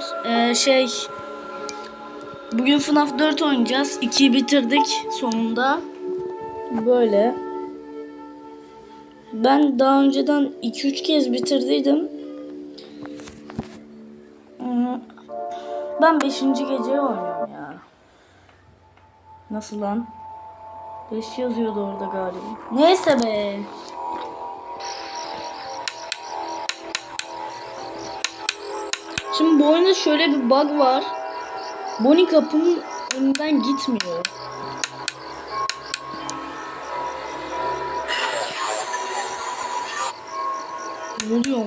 arkadaşlar. Ee, şey bugün FNAF 4 oynayacağız. 2'yi bitirdik sonunda. Böyle. Ben daha önceden 2-3 kez bitirdiydim. Ee, Ben 5. geceyi oynuyorum ya. Nasıl lan? 5 yazıyordu orada galiba. Neyse be. Şimdi bu oyunda şöyle bir bug var. Bonnie kapının önünden gitmiyor. Ne oluyor?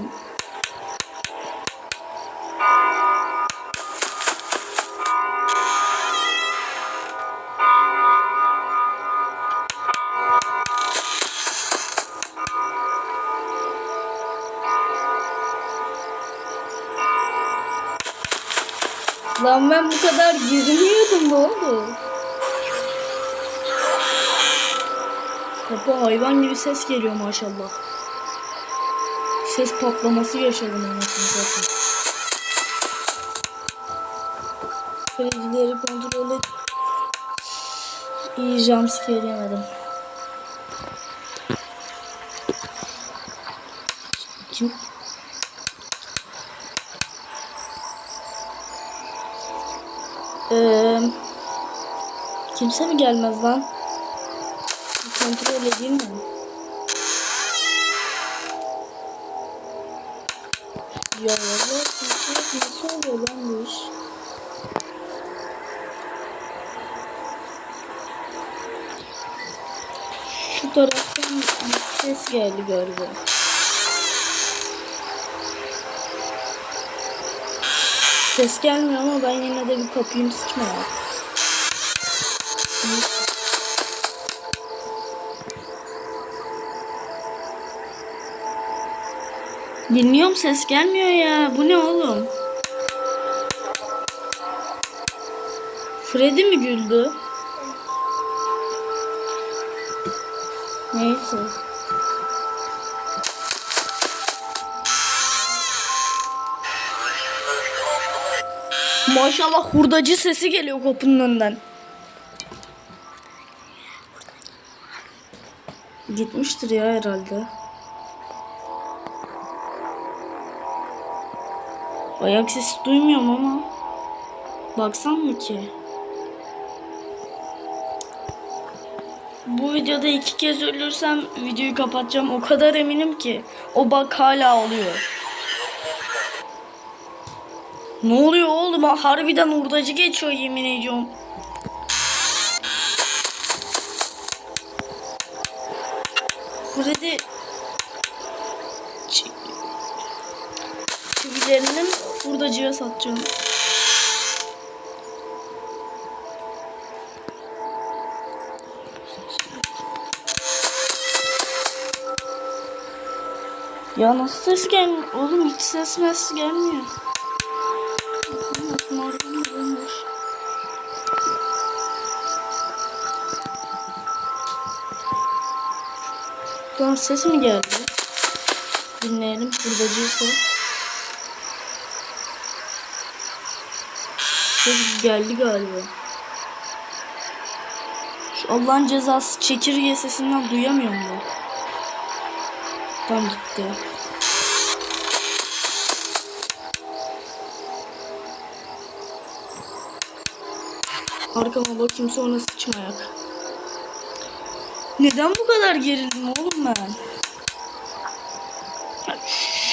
Kadar girmiyordum ne oldu? Kapı hayvan gibi ses geliyor maşallah. Ses patlaması yaşadım anasını satayım. Kredileri kontrol et. İyi jumpscare yemedim. Kim? Kimse mi gelmez lan? Kontrol edeyim mi? Ya ya kimse nasıl oluyor lan bu iş? Şu taraftan bir ses geldi galiba. Ses gelmiyor ama ben yine de bir kapıyım sıçmaya. Dinliyorum ses gelmiyor ya. Bu ne oğlum? Freddy mi güldü? Neyse. Maşallah hurdacı sesi geliyor kapının önünden. Gitmiştir ya herhalde. Ayak sesi duymuyorum ama. Baksam mı ki? Bu videoda iki kez ölürsem videoyu kapatacağım. O kadar eminim ki. O bak hala oluyor. Ne oluyor oğlum? Harbiden hurdacı geçiyor yemin ediyorum. Freddy Ç- çivilerini hurdacıya satacağım. Ya nasıl ses gelmiyor? Oğlum hiç ses mes gelmiyor. Ses mi geldi? Dinleyelim hurdacıysa. Ses geldi galiba. Şu Allah'ın cezası çekirge sesinden duyamıyorum da. Tam gitti. Arkama bakayım sonra sıçmayak. Neden bu kadar gerildim oğlum ben?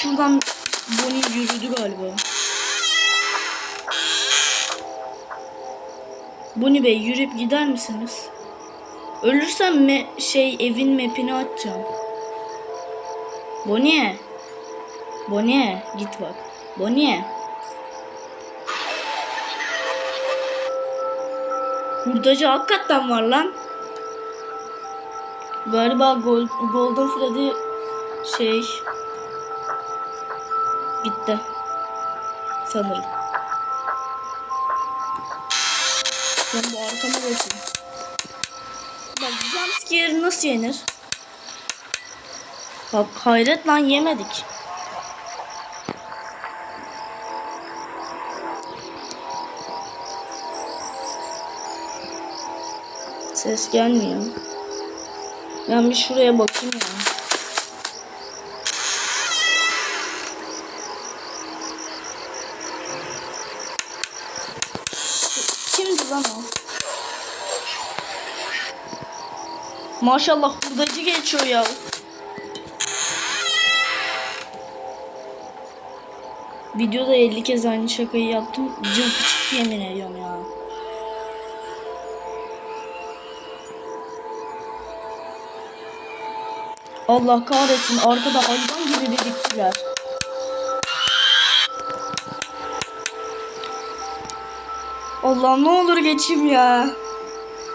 Şuradan Bonnie yürüdü galiba. Bonnie Bey yürüyüp gider misiniz? Ölürsem me şey evin mapini açacağım. Bonnie. Bonnie git bak. Bonnie. Hurdacı hakikaten var lan. Galiba Golden Freddy şey gitti. Sanırım. Ben bu arkama bakayım. Bak jumpscare nasıl yenir? Bak hayret lan yemedik. Ses gelmiyor. Ben bir şuraya bakayım ya. Kimdi lan o? Maşallah hurdacı geçiyor ya. Videoda 50 kez aynı şakayı yaptım. Cılkı çıktı yemin ediyorum ya. Allah kahretsin arkada hayvan gibi biriktiler. Allah ne olur geçeyim ya.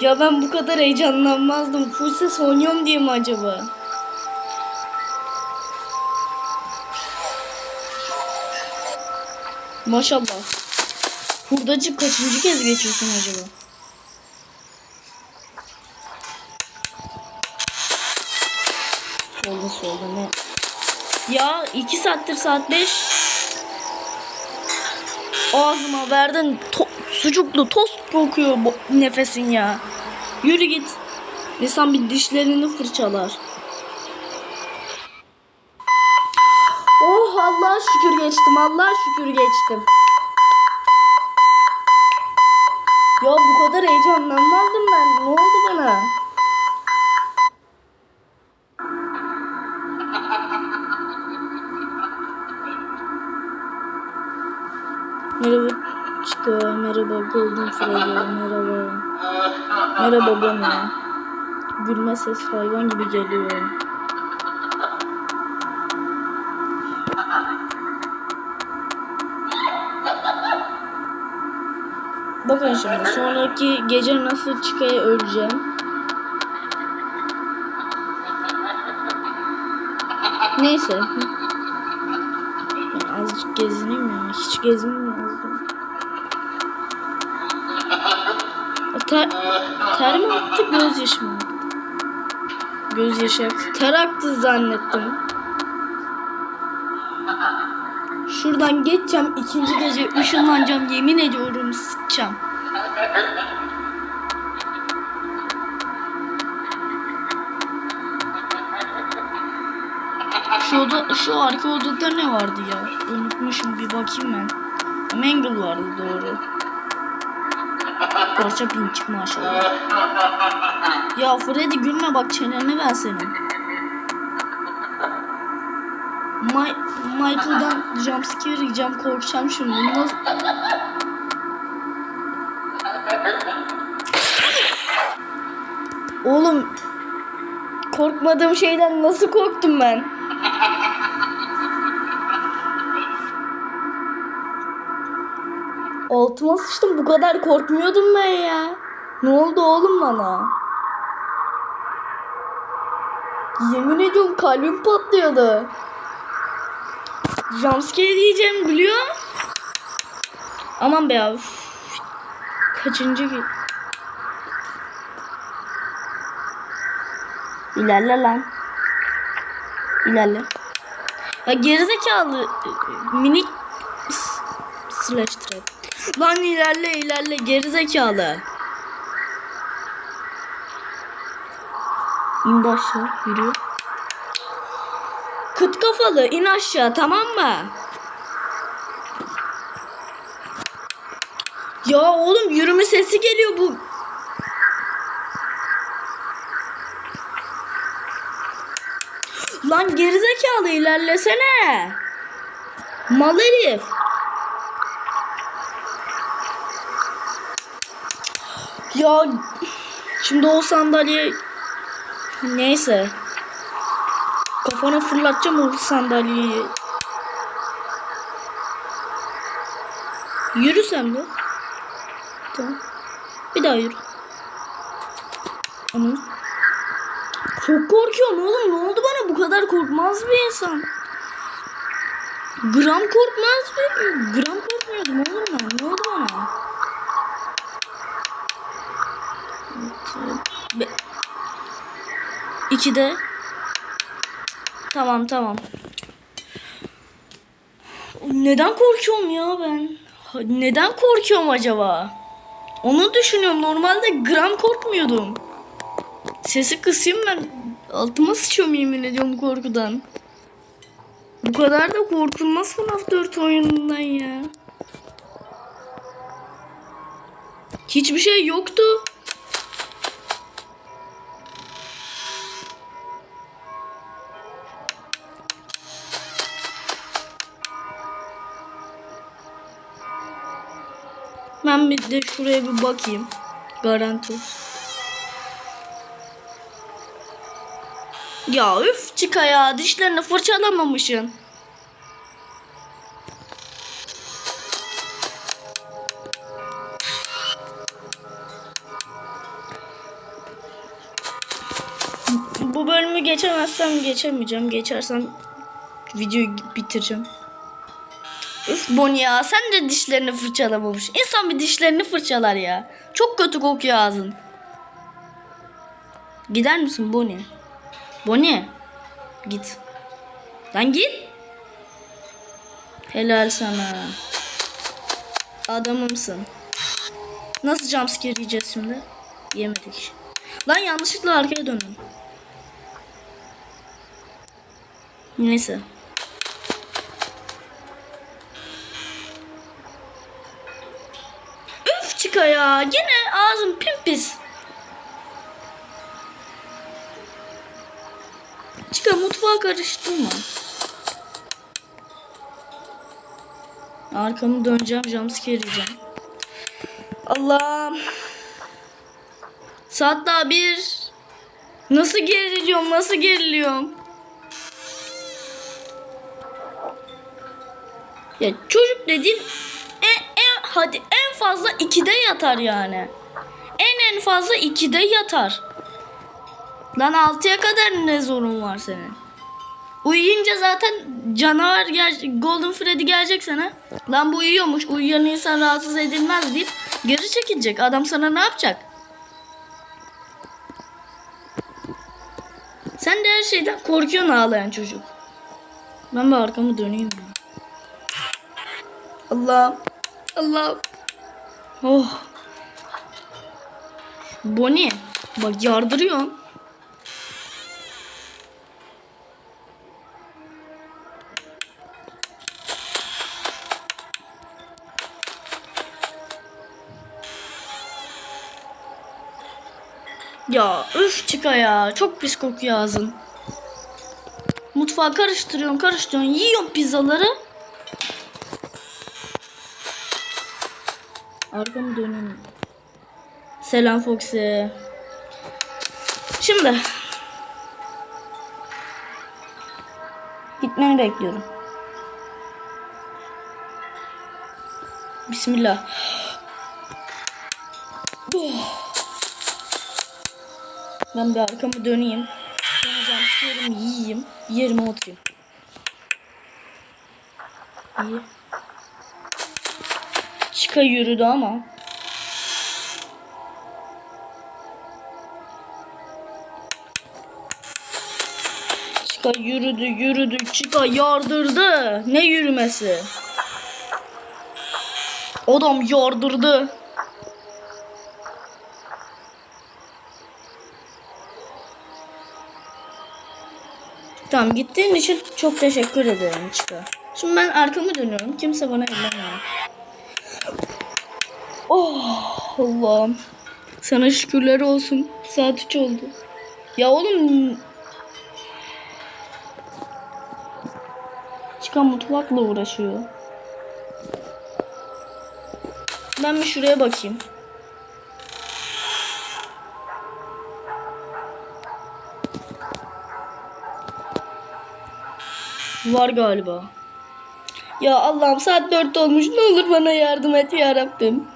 Ya ben bu kadar heyecanlanmazdım. Full ses oynuyorum diye mi acaba? Maşallah. Hurdacı kaçıncı kez geçiyorsun acaba? Solda ne? Ya iki saattir saat beş. Ağzıma verdin to- sucuklu tost kokuyor bu nefesin ya. Yürü git. İnsan bir dişlerini fırçalar. Oh Allah'a şükür geçtim. Allah'a şükür geçtim. Ya bu kadar heyecanlanmazdım ben. Ne oldu bana? Merhaba Golden Freddy, merhaba. Merhaba Bonnie. Gülme ses hayvan gibi geliyor. Bakın şimdi sonraki gece nasıl Chico'ya öleceğim. Neyse. Azıcık gezineyim ya. Hiç gezinmiyordum. Ter, ter mi aktı gözyaşı mı? Gözyaşı aktı. Ter aktı zannettim. Şuradan geçeceğim. ikinci gece ışınlanacağım. Yemin ediyorum sıçacağım. Şu oda, şu arka odada ne vardı ya? Unutmuşum bir bakayım ben. Mangle vardı doğru. Parça pinçik maşallah. Ya Freddy gülme bak çeneni ben senin. My, Michael'dan jumpscare yiyeceğim korkacağım şimdi. Nasıl... Oğlum korkmadığım şeyden nasıl korktum ben? Altıma sıçtım bu kadar korkmuyordum ben ya. Ne oldu oğlum bana? Yemin ediyorum kalbim patlıyordu. Jumpscare diyeceğim biliyor. Aman be abi. Kaçıncı gün? İlerle lan. İlerle. Ya gerizekalı minik slash. Lan ilerle ilerle gerizekalı. İndi aşağı yürüyor. Kıt kafalı in aşağı tamam mı? Ya oğlum yürüme sesi geliyor bu. Lan gerizekalı ilerlesene. Mal herif. Ya şimdi o sandalye neyse. Kafana fırlatacağım o sandalyeyi. Yürü sen de. Tamam. Bir daha yürü. Aman. Çok korkuyorum oğlum. Ne oldu bana? Bu kadar korkmaz bir insan. Gram korkmaz bir. Gram korkmuyordum oğlum İki de. Tamam tamam. Neden korkuyorum ya ben? Neden korkuyorum acaba? Onu düşünüyorum. Normalde gram korkmuyordum. Sesi kısayım ben. Altıma sıçıyorum yemin ediyorum korkudan. Bu kadar da korkulmaz FNAF 4 oyunundan ya. Hiçbir şey yoktu. Ben bir de şuraya bir bakayım. Garanti. Ya üf çıka ya dişlerini fırçalamamışsın. Bu bölümü geçemezsem geçemeyeceğim. Geçersem videoyu bitireceğim. Üf Bonnie ya sen de dişlerini fırçalamamış. İnsan bir dişlerini fırçalar ya. Çok kötü kokuyor ağzın. Gider misin Bonnie? Bonnie. Git. Lan git. Helal sana. Adamımsın. Nasıl jumpscare yiyeceğiz şimdi? Yemedik. Lan yanlışlıkla arkaya döndüm. Neyse. Çıka ya. Yine ağzım pimpis. Çıka mutfağa karıştırma. Arkamı döneceğim. Jumpscare yiyeceğim. Allah'ım. Saat daha bir. Nasıl geriliyorum? Nasıl geriliyorum? Ya çocuk dediğin en, en hadi en fazla 2'de yatar yani. En en fazla 2'de yatar. Lan 6'ya kadar ne zorun var senin? Uyuyunca zaten canavar gel Golden Freddy gelecek sana. Lan bu uyuyormuş. Uyuyan insan rahatsız edilmez deyip geri çekilecek. Adam sana ne yapacak? Sen de her şeyden korkuyorsun ağlayan çocuk. Ben bir arkamı döneyim. Allah. Allah. Oh. Bonnie. Bak yardırıyorsun. Ya üf çıka ya. Çok pis kokuyor ağzın. Mutfağı karıştırıyorsun karıştırıyorsun. Yiyorsun pizzaları. Arkamı dönün. Selam Foxy. Şimdi. Gitmeni bekliyorum. Bismillah. Ben bir arkamı döneyim. Döneceğim, istiyorum, yiyeyim. Yerime oturayım. İyi. Çıka yürüdü ama. Çıka yürüdü yürüdü çıka yardırdı. Ne yürümesi? Adam yardırdı. Tamam gittiğin için çok teşekkür ederim Çıka. Şimdi ben arkamı dönüyorum. Kimse bana ellemiyor. Oh Allah'ım. Sana şükürler olsun. Saat 3 oldu. Ya oğlum. Çıkan mutfakla uğraşıyor. Ben bir şuraya bakayım. Var galiba. Ya Allah'ım saat 4 olmuş. Ne olur bana yardım et ya Rabbim.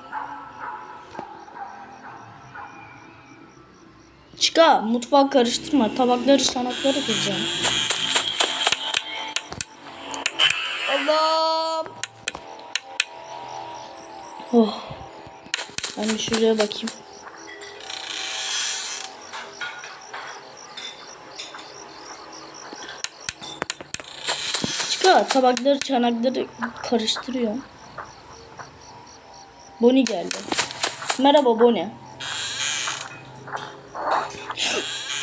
Çıka mutfağı karıştırma. Tabakları sanatları kıracağım. Allah'ım. Oh. Ben bir şuraya bakayım. Çıka tabakları çanakları karıştırıyor. Boni geldi. Merhaba Boni.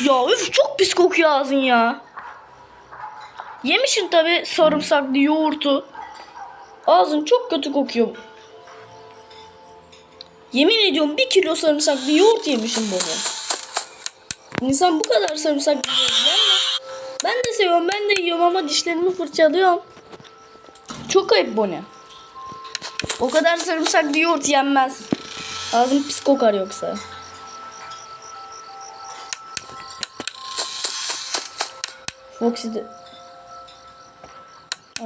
Ya üf çok pis kokuyor ağzın ya. Yemişsin tabi sarımsaklı yoğurtu. Ağzın çok kötü kokuyor. Yemin ediyorum bir kilo sarımsaklı yoğurt yemişim baba. İnsan bu kadar sarımsaklı yoğurt? Ben de seviyorum ben de yiyorum ama dişlerimi fırçalıyorum. Çok ayıp bu ne? O kadar sarımsaklı yoğurt yenmez. Ağzım pis kokar yoksa. Foxy de...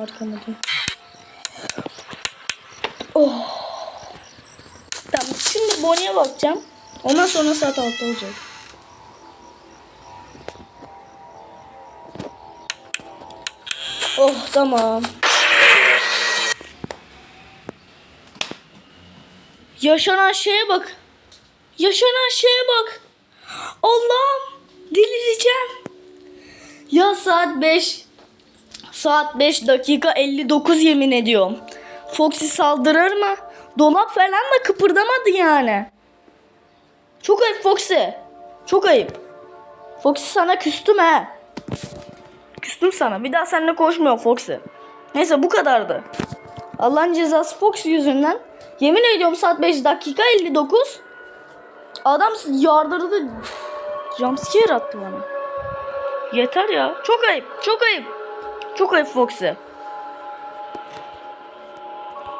Arkama dön. Oh. Tamam şimdi Bonnie'ye bakacağım. Ondan sonra saat 6 olacak. Oh tamam. Yaşanan şeye bak. Yaşanan şeye bak. Allah'ım delireceğim. Ya saat 5. Saat 5 dakika 59 yemin ediyorum. Foxy saldırır mı? Dolap falan da kıpırdamadı yani. Çok ayıp Foxy. Çok ayıp. Foxy sana küstüm he. Küstüm sana. Bir daha seninle konuşmuyorum Foxy. Neyse bu kadardı. Allah'ın cezası Foxy yüzünden. Yemin ediyorum saat 5 dakika 59. Adam yardırdı. Jumpscare attı bana. Yeter ya. Çok ayıp. Çok ayıp. Çok ayıp Foxy.